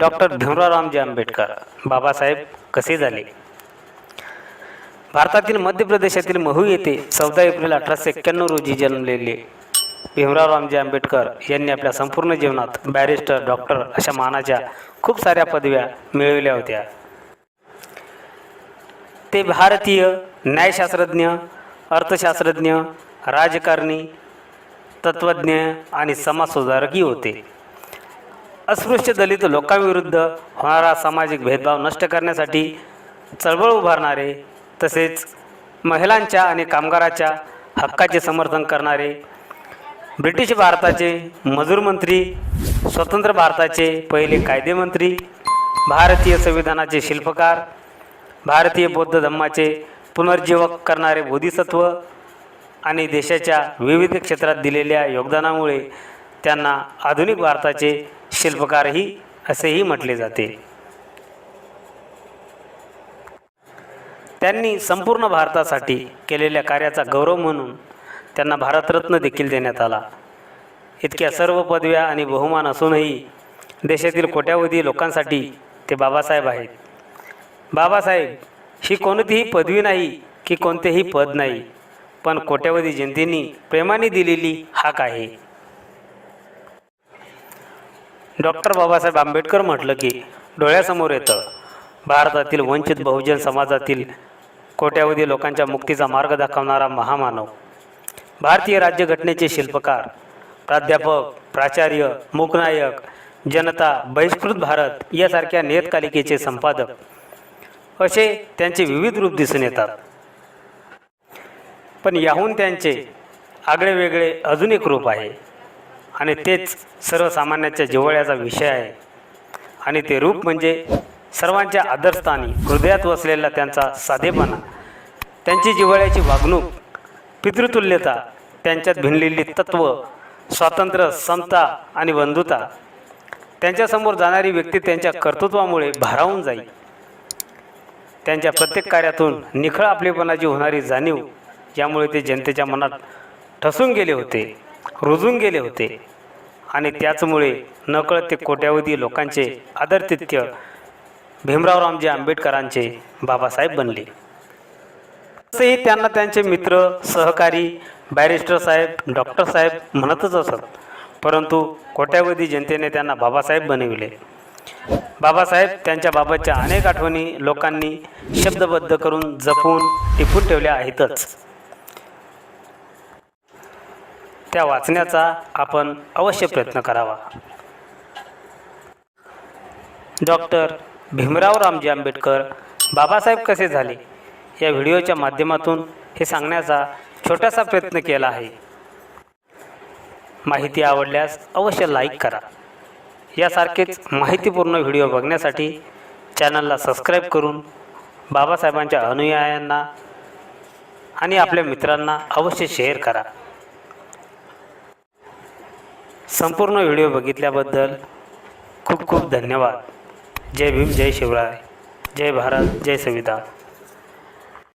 Doctor भीमरावरामजी Ambedkar. Babasaheb कसे झाले? भारतातील मध्य प्रदेशातील महू येथे चौदा एप्रिल अठराशे एक्क्याण्णव रोजी जन्मलेले भीमरावरामजी आंबेडकर यांनी आपल्या संपूर्ण जीवनात बॅरिस्टर डॉक्टर अशा मानाच्या खूप साऱ्या पदव्या मिळविल्या होत्या. ते भारतीय न्यायशास्त्रज्ञ अर्थशास्त्रज्ञ राजकारणी तत्त्वज्ञ आणि समाजसुधारकही होते. अस्पृश्य दलित लोकांविरुद्ध होणारा सामाजिक भेदभाव नष्ट करण्यासाठी चळवळ उभारणारे तसेच महिलांच्या आणि कामगाराच्या हक्काचे समर्थन करणारे ब्रिटिश भारताचे मजूर मंत्री स्वतंत्र भारताचे पहिले कायदेमंत्री भारतीय संविधानाचे शिल्पकार भारतीय बौद्ध धम्माचे पुनर्जीवक करणारे बोधिसत्व आणि देशाच्या विविध क्षेत्रात दिलेल्या योगदानामुळे त्यांना आधुनिक भारताचे शिल्पकारही असेही म्हटले जाते. त्यांनी संपूर्ण भारतासाठी केलेल्या कार्याचा गौरव म्हणून त्यांना भारतरत्न देखील देण्यात आला. इतक्या सर्व पदव्या आणि बहुमान असूनही देशातील कोट्यावधी लोकांसाठी ते बाबासाहेब आहेत. बाबासाहेब ही कोणतीही पदवी नाही की कोणतेही पद नाही पण कोट्यावधी जनतेने प्रेमाने दिलेली हाक आहे. डॉक्टर बाबासाहेब आंबेडकर म्हटलं की डोळ्यासमोर येतं. भारतातील वंचित बहुजन समाजातील कोट्यावधी लोकांच्या मुक्तीचा मार्ग दाखवणारा महामानव. भारतीय राज्यघटनेचे शिल्पकार प्राध्यापक प्राचार्य मूकनायक जनता बहिष्कृत भारत यासारख्या नियतकालिकेचे संपादक असे त्यांचे विविध रूप दिसून येतात. पण याहून त्यांचे आगळेवेगळे अजून एक रूप आहे. आणि तेच सर्वसामान्याच्या जिव्हाळ्याचा विषय आहे. आणि ते रूप म्हणजे सर्वांच्या आदरस्थानी हृदयात वसलेला त्यांचा साधेपणा त्यांची जिव्हाळ्याची वागणूक पितृतुल्यता त्यांच्यात भिनलेली तत्त्व स्वातंत्र्य समता आणि बंधुता त्यांच्यासमोर जाणारी व्यक्ती त्यांच्या कर्तृत्वामुळे भारावून जाईल. त्यांच्या प्रत्येक कार्यातून निखळ आपलेपणाची होणारी जाणीव यामुळे ते जनतेच्या मनात ठसून गेले होते. रुजून गेले होते. आणि त्याचमुळे नकळत ते कोट्यावधी लोकांचे आदरतिथ्य भीमरावरामजी आंबेडकरांचे बाबासाहेब बनले. तसेही त्यांना त्यांचे मित्र सहकारी बॅरिस्टर साहेब डॉक्टर साहेब म्हणतच असत. परंतु कोट्यावधी जनतेने त्यांना बाबासाहेब बनविले. बाबासाहेब त्यांच्या बाबतच्या अनेक आठवणी लोकांनी शब्दबद्ध करून जपून टिपून ठेवल्या आहेतच. त्या वाचण्याचा आपण अवश्य प्रयत्न करावा. डॉक्टर भीमराव रामजी आंबेडकर बाबासाहेब कसे झाले या व्हिडिओच्या माध्यमातून हे सांगण्याचा छोटासा प्रयत्न केला आहे. माहिती आवडल्यास अवश्य लाईक करा. यासारखेच माहितीपूर्ण व्हिडिओ बघण्यासाठी चॅनलला सबस्क्राईब करून बाबासाहेबांच्या अनुयायांना आणि आपल्या मित्रांना अवश्य शेअर करा. संपूर्ण व्हिडिओ बघितल्याबद्दल खूप खूप धन्यवाद. जय भीम जय शिवराय. जय भारत जय संविधान